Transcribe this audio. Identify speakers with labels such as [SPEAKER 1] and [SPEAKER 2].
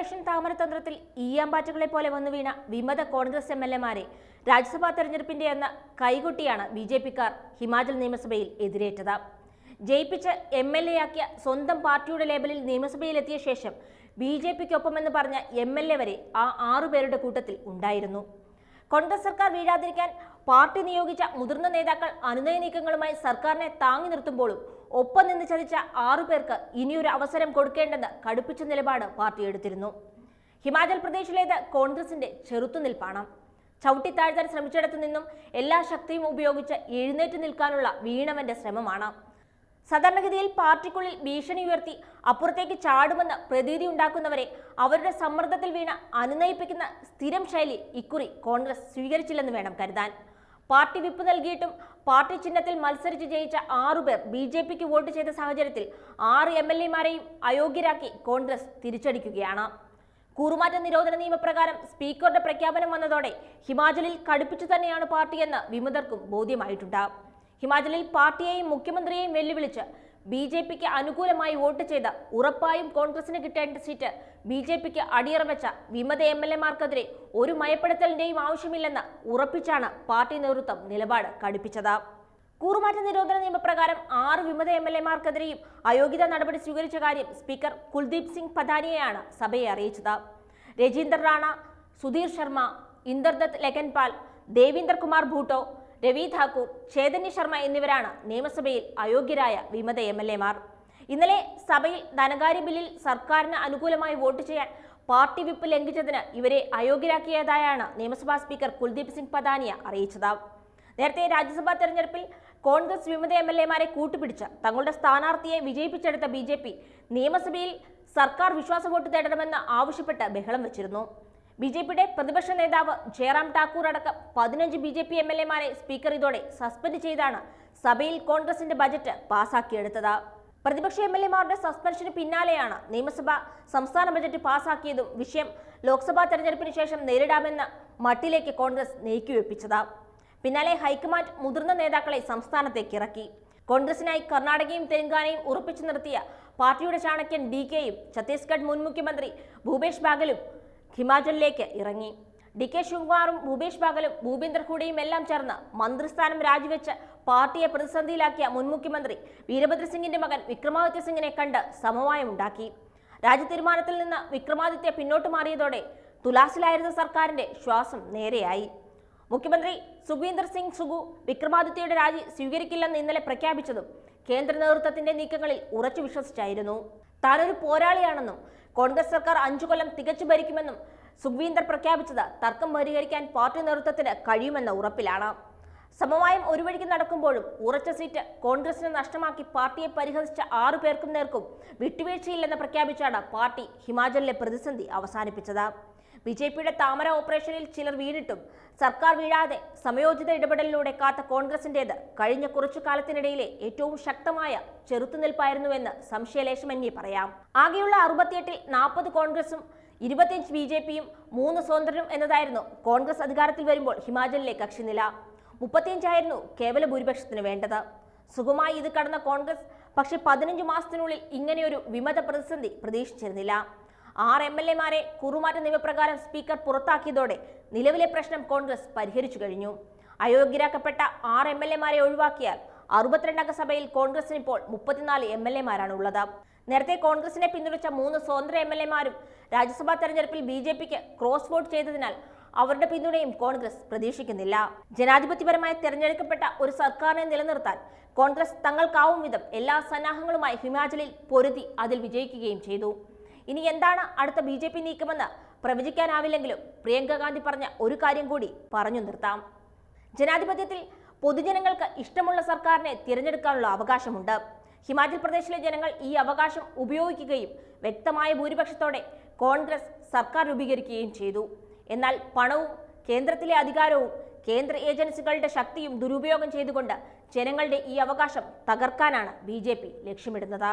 [SPEAKER 1] Operation താമരതന്ത്രത്തിൽ ഈയാമ്പാറ്റകളെ പോലെ വന്നു വീണ വിമത കോൺഗ്രസ് എം എൽ എമാരെ രാജ്യസഭാ തെരഞ്ഞെടുപ്പിന്റെ എന്ന കൈകൊട്ടിയാണ് ബി ജെ പിക്കാർ ഹിമാചൽ നിയമസഭയിൽ എതിരേറ്റത്. ജയിപ്പിച്ച് എം എൽ എ ആക്കിയ സ്വന്തം പാർട്ടിയുടെ ലേബലിൽ നിയമസഭയിലെത്തിയ ശേഷം ബി ജെ പിക്കൊപ്പമെന്ന് പറഞ്ഞ എം എൽ എ വരെ ആ ആറുപേരുടെ കൂട്ടത്തിൽ ഉണ്ടായിരുന്നു. കോൺഗ്രസ് സർക്കാർ വീഴാതിരിക്കാൻ പാർട്ടി നിയോഗിച്ച മുതിർന്ന നേതാക്കൾ അനുനയ നീക്കങ്ങളുമായി സർക്കാരിനെ താങ്ങി നിർത്തുമ്പോഴും ഒപ്പം നിന്ന് ആറു പേർക്ക് ഇനിയൊരു അവസരം കൊടുക്കേണ്ടെന്ന് കടുപ്പിച്ച നിലപാട് പാർട്ടി എടുത്തിരുന്നു. ഹിമാചൽ പ്രദേശിലേത് കോൺഗ്രസിന്റെ ചെറുത്തുനിൽപ്പാണ് ചവിട്ടിത്താഴ്ത്താൻ ശ്രമിച്ചിടത്തു നിന്നും എല്ലാ ശക്തിയും ഉപയോഗിച്ച് എഴുന്നേറ്റ് നിൽക്കാനുള്ള വീണവന്റെ ശ്രമമാണ്. സാധാരണഗതിയിൽ പാർട്ടിക്കുള്ളിൽ ഭീഷണി ഉയർത്തി അപ്പുറത്തേക്ക് ചാടുമെന്ന് പ്രതീതി ഉണ്ടാക്കുന്നവരെ അവരുടെ സമ്മർദ്ദത്തിൽ വീണ അനുനയിപ്പിക്കുന്ന സ്ഥിരം ശൈലി ഇക്കുറി കോൺഗ്രസ് സ്വീകരിച്ചില്ലെന്ന് വേണം കരുതാൻ. പാർട്ടി വിപ്പ് നൽകിയിട്ടും പാർട്ടി ചിഹ്നത്തിൽ മത്സരിച്ച് ജയിച്ച ആറുപേർ ബി ജെ പിക്ക് വോട്ട് ചെയ്ത സാഹചര്യത്തിൽ ആറ് എം എൽ എമാരെയും അയോഗ്യരാക്കി കോൺഗ്രസ് തിരിച്ചടിക്കുകയാണ്. കൂറുമാറ്റ നിരോധന നിയമപ്രകാരം സ്പീക്കറുടെ പ്രഖ്യാപനം വന്നതോടെ ഹിമാചലിൽ കടുപ്പിച്ചു തന്നെയാണ് പാർട്ടിയെന്ന് വിമതർക്കും ബോധ്യമായിട്ടുണ്ട്. ഹിമാചലിൽ പാർട്ടിയെയും മുഖ്യമന്ത്രിയെയും വെല്ലുവിളിച്ച് ബി ജെ പിക്ക് അനുകൂലമായി വോട്ട് ചെയ്ത ഉറപ്പായും കോൺഗ്രസിന് കിട്ടേണ്ട സീറ്റ് ബി ജെ പിക്ക് അടിയറ വെച്ച വിമത എം എൽ എമാർക്കെതിരെ ഒരു മയപ്പെടുത്തലിന്റെയും ആവശ്യമില്ലെന്ന് ഉറപ്പിച്ചാണ് പാർട്ടി നേതൃത്വം നിലപാട് കടുപ്പിച്ചത്. കൂറുമാറ്റ നിരോധന നിയമപ്രകാരം ആറ് വിമത എം എൽ എമാർക്കെതിരെയും അയോഗ്യതാ നടപടി സ്വീകരിച്ച കാര്യം സ്പീക്കർ കുൽദീപ് സിംഗ് പധാനിയെയാണ് സഭയെ അറിയിച്ചത്. രജീന്ദർ റാണ സുധീർ ശർമ്മ ഇന്ദർദത്ത് ലഗൻപാൽ ദേവീന്ദർ കുമാർ ഭൂട്ടോ രവി ഠാക്കൂർ ചൈതന്യ ശർമ്മ എന്നിവരാണ് നിയമസഭയിൽ അയോഗ്യരായ വിമത എം എൽ എമാർ ഇന്നലെ സഭയിൽ ധനകാര്യ ബില്ലിൽ സർക്കാരിന് അനുകൂലമായി വോട്ട് ചെയ്യാൻ പാർട്ടി വിപ്പ് ലംഘിച്ചതിന് ഇവരെ അയോഗ്യരാക്കിയതായാണ് നിയമസഭാ സ്പീക്കർ കുൽദീപ് സിംഗ് പദാനിയ അറിയിച്ചത്. നേരത്തെ രാജ്യസഭാ തെരഞ്ഞെടുപ്പിൽ കോൺഗ്രസ് വിമത എം എൽ എമാരെ കൂട്ടുപിടിച്ച് തങ്ങളുടെ സ്ഥാനാർത്ഥിയെ വിജയിപ്പിച്ചെടുത്ത ബി നിയമസഭയിൽ സർക്കാർ വിശ്വാസ വോട്ട് തേടണമെന്ന് ആവശ്യപ്പെട്ട് ബഹളം വെച്ചിരുന്നു. ബി ജെ പിയുടെ പ്രതിപക്ഷ നേതാവ് ജയറാം ഠാക്കൂർ അടക്കം പതിനഞ്ച് B J P M L എമാരെ സ്പീക്കർ ഇതോടെ സസ്പെൻഡ് ചെയ്താണ് സഭയിൽ കോൺഗ്രസിന്റെ ബജറ്റ് പാസാക്കിയെടുത്തത്. പ്രതിപക്ഷ എം എൽ എമാരുടെ സസ്പെൻഷന് പിന്നാലെയാണ് നിയമസഭ സംസ്ഥാന ബജറ്റ് പാസാക്കിയതും വിഷയം ലോക്സഭാ തെരഞ്ഞെടുപ്പിന് ശേഷം നേരിടാമെന്ന മട്ടിലേക്ക് കോൺഗ്രസ് നീക്കിവെപ്പിച്ചത് പിന്നാലെ ഹൈക്കമാൻഡ് മുതിർന്ന നേതാക്കളെ സംസ്ഥാനത്തേക്ക് ഇറക്കി. കോൺഗ്രസിനായി കർണാടകയും തെലങ്കാനയും ഉറപ്പിച്ചു നിർത്തിയ പാർട്ടിയുടെ ചാണക്യൻ ഡി കെയും ഛത്തീസ്ഗഡ് മുൻ മുഖ്യമന്ത്രി ഭൂപേഷ് ബാഗലും ഹിമാചലിലേക്ക് ഇറങ്ങി. ഡി കെ ശിവകുമാറും ഭൂപേഷ് ബാഗലും ഭൂപേന്ദർ ഹൂഡയും എല്ലാം ചേർന്ന് മന്ത്രിസ്ഥാനം രാജിവെച്ച് പാർട്ടിയെ പ്രതിസന്ധിയിലാക്കിയ മുൻ മുഖ്യമന്ത്രി വീരഭദ്ര സിംഗിന്റെ മകൻ വിക്രമാദിത്യ സിംഗിനെ കണ്ട് സമവായമുണ്ടാക്കി രാജ്യതീരുമാനത്തിൽ നിന്ന് വിക്രമാദിത്യ പിന്നോട്ട് മാറിയതോടെ തുലാസിലായിരുന്ന സർക്കാരിന്റെ ശ്വാസം നേരെയായി. മുഖ്യമന്ത്രി സുഖീന്ദർ സിംഗ് സുഗു വിക്രമാദിത്യയുടെ രാജി സ്വീകരിക്കില്ലെന്ന് ഇന്നലെ പ്രഖ്യാപിച്ചതും കേന്ദ്ര നേതൃത്വത്തിന്റെ നീക്കങ്ങളിൽ ഉറച്ചു വിശ്വസിച്ചായിരുന്നു. താനൊരു പോരാളിയാണെന്നും കോൺഗ്രസ് സർക്കാർ അഞ്ചു കൊല്ലം തികച്ചു ഭരിക്കുമെന്നും സുഖ്വീന്ദർ പ്രഖ്യാപിച്ചത് തർക്കം പരിഹരിക്കാൻ പാർട്ടി നേതൃത്വത്തിന് കഴിയുമെന്ന ഉറപ്പിലാണ്. സമവായം ഒരു വഴിക്ക് നടക്കുമ്പോഴും ഉറച്ച സീറ്റ് കോൺഗ്രസിന് നഷ്ടമാക്കി പാർട്ടിയെ പരിഹസിച്ച ആറു പേർക്കും നേർക്കും വിട്ടുവീഴ്ചയില്ലെന്ന് പ്രഖ്യാപിച്ചാണ് പാർട്ടി ഹിമാചലിലെ പ്രതിസന്ധി അവസാനിപ്പിച്ചത്. ബി ജെ പിയുടെ താമര ഓപ്പറേഷനിൽ ചിലർ വീണിട്ടും സർക്കാർ വീഴാതെ സമയോചിത ഇടപെടലിലൂടെ കാത്ത കോൺഗ്രസിന്റേത് കഴിഞ്ഞ കുറച്ചു കാലത്തിനിടയിലെ ഏറ്റവും ശക്തമായ ചെറുത്തുനിൽപ്പായിരുന്നുവെന്ന് സംശയലേശമന്യേ പറയാം. ആകെയുള്ള അറുപത്തിയെട്ടിൽ നാൽപ്പത് കോൺഗ്രസും ഇരുപത്തിയഞ്ച് ബി ജെ പിയും മൂന്ന് സ്വതന്ത്രനും എന്നതായിരുന്നു കോൺഗ്രസ് അധികാരത്തിൽ വരുമ്പോൾ ഹിമാചലിലെ കക്ഷിനില. മുപ്പത്തിയഞ്ചായിരുന്നു കേവല ഭൂരിപക്ഷത്തിന് വേണ്ടത്. സുഖമായി ഇത് കടന്ന കോൺഗ്രസ് പക്ഷേ പതിനഞ്ച് മാസത്തിനുള്ളിൽ ഇങ്ങനെയൊരു വിമത പ്രതിസന്ധി പ്രതീക്ഷിച്ചിരുന്നില്ല. ആറ് എം എൽ എമാരെ കുറുമാറ്റ നിയമപ്രകാരം സ്പീക്കർ പുറത്താക്കിയതോടെ നിലവിലെ പ്രശ്നം കോൺഗ്രസ് പരിഹരിച്ചു കഴിഞ്ഞു. അയോഗ്യരാക്കപ്പെട്ട ആറ് എം എൽ എമാരെ ഒഴിവാക്കിയാൽ അറുപത്തിരണ്ടംഗ സഭയിൽ കോൺഗ്രസിന് ഇപ്പോൾ മുപ്പത്തിനാല് എം എൽ എമാരാണ് ഉള്ളത് നേരത്തെ കോൺഗ്രസിനെ പിന്തുണച്ച മൂന്ന് സ്വതന്ത്ര എം എൽ എമാരും രാജ്യസഭാ തെരഞ്ഞെടുപ്പിൽ ബി ജെ പിക്ക് ക്രോസ് വോട്ട് ചെയ്തതിനാൽ അവരുടെ പിന്തുണയും കോൺഗ്രസ് പ്രതീക്ഷിക്കുന്നില്ല. ജനാധിപത്യപരമായി തെരഞ്ഞെടുക്കപ്പെട്ട ഒരു സർക്കാരിനെ നിലനിർത്താൻ കോൺഗ്രസ് തങ്ങൾക്കാവും വിധം എല്ലാ സന്നാഹങ്ങളുമായി ഹിമാചലിൽ പൊരുതി അതിൽ വിജയിക്കുകയും ചെയ്തു. ഇനി എന്താണ് അടുത്ത ബി ജെ പി നീക്കമെന്ന് പ്രവചിക്കാനാവില്ലെങ്കിലും പ്രിയങ്ക ഗാന്ധി പറഞ്ഞ ഒരു കാര്യം കൂടി പറഞ്ഞു നിർത്താം. ജനാധിപത്യത്തിൽ പൊതുജനങ്ങൾക്ക് ഇഷ്ടമുള്ള സർക്കാരിനെ തിരഞ്ഞെടുക്കാനുള്ള അവകാശമുണ്ട്. ഹിമാചൽ പ്രദേശിലെ ജനങ്ങൾ ഈ അവകാശം ഉപയോഗിക്കുകയും വ്യക്തമായ ഭൂരിപക്ഷത്തോടെ കോൺഗ്രസ് സർക്കാർ രൂപീകരിക്കുകയും ചെയ്തു. എന്നാൽ പണവും കേന്ദ്രത്തിലെ അധികാരവും കേന്ദ്ര ഏജൻസികളുടെ ശക്തിയും ദുരുപയോഗം ചെയ്തുകൊണ്ട് ജനങ്ങളുടെ ഈ അവകാശം തകർക്കാനാണ് ബി ലക്ഷ്യമിടുന്നത്.